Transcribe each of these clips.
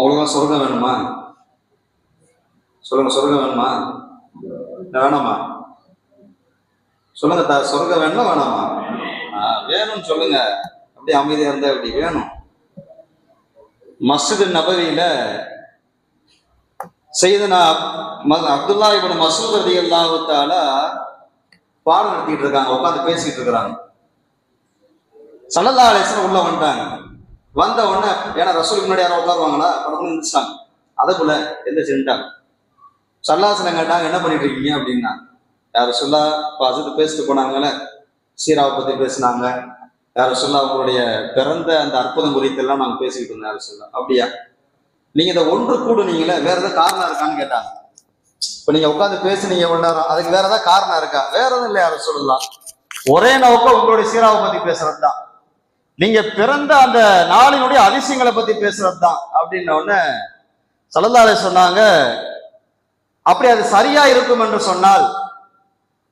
உங்களுக்கு சொர்க்கம் வேணுமா? சொல்லுங்க சொர்க்கம் வேணுமா? வேணாமா? சொல்லுங்க தா சொர்க்கம் வேணுமா? வேணாமா வேணும்னு சொல்லுங்க. அப்படியே அமைதியா இருந்தா அப்படி வேணும். மஸ்ஜித் நபவியில செய்தனா அப்துல்லா இப்ப மசூத் ரதி அல்லாஹால பாடம் நடத்திட்டு இருக்காங்க. உட்காந்து பேசிட்டு இருக்கிறாங்க. சல்லல்லா அலிஸ்லாம் உள்ள வந்துட்டாங்க. வந்த உடனே ஏன்னா ரசூலுக்கு முன்னாடி யாரும் உட்காருவாங்களா படத்துல இருந்துச்சாங்க அதை போல எந்த செஞ்சுட்டாங்க சல்லாசனம் கேட்டாங்க என்ன பண்ணிட்டு இருக்கீங்க? அப்படின்னா யார் சொல்லா இப்போ அசத்து பேசிட்டு போனாங்கல்ல சீராவை பத்தி பேசினாங்க. யார் சொல்லா அவங்களுடைய பிறந்த அந்த அற்புதம் குறித்தெல்லாம் எல்லாம் பேசிக்கிட்டு இருந்தோம் யார் சொல்லா அப்படியா? நீங்க இதை ஒன்று கூடுனீங்களே வேற ஏதாவது காரணம் இருக்கான்னு கேட்டாங்க. இப்ப நீங்க உட்காந்து பேசுனீங்க எவ்வளவு நேரம் அதுக்கு வேற ஏதாவது காரணம் இருக்கா? வேற எதுவும் இல்லை யாரும் சொல்லலாம் ஒரே நோக்கம் உங்களுடைய சீராவை பத்தி பேசுறது தான் நீங்க பிறந்த அந்த நாளினுடைய அதிசயங்களை பத்தி பேசுறது தான் அப்படின்ன உடனே சல்லல்லாலே சொன்னாங்க அப்படி அது சரியா இருக்கும் என்று சொன்னால்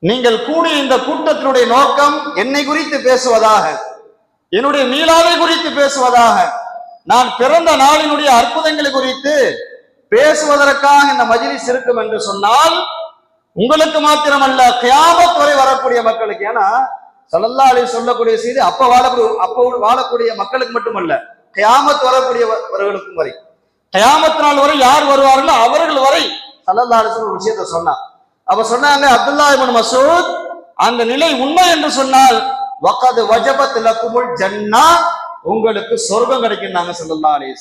நீங்கள் கூடிய இந்த கூட்டத்தினுடைய நோக்கம் என்னை குறித்து பேசுவதாக என்னுடைய மீளாவை குறித்து பேசுவதாக நான் பிறந்த நாளினுடைய அற்புதங்களை குறித்து பேசுவதற்காக இந்த மஜிலிஸ் இருக்கும் என்று சொன்னால் உங்களுக்கு மாத்திரமல்ல கியாமத் வரை வரக்கூடிய மக்களுக்கு ஏன்னா சல்லல்லா அலி சொல்லக்கூடிய செய்தி அப்ப வாழக்கூடிய அப்போ வாழக்கூடிய மக்களுக்கு மட்டுமல்ல கியாமத் வரக்கூடியவர்களுக்கும் வரை. கியாமத் நாள் வரை யார் வருவார்களோ அவர்கள் வரை சல்லல்லா அலி ஒரு விஷயத்த சொன்னான். அப்ப சொன்னாங்க அப்துல்லா இப்னு மசூத் அந்த நிலை உண்மை என்று சொன்னால் வக்கது வஜபத் லக்குமுல் ஜன்னா உங்களுக்கு சொர்க்கம் கிடைக்கும் நாங்க சல்லல்லா அலைஹி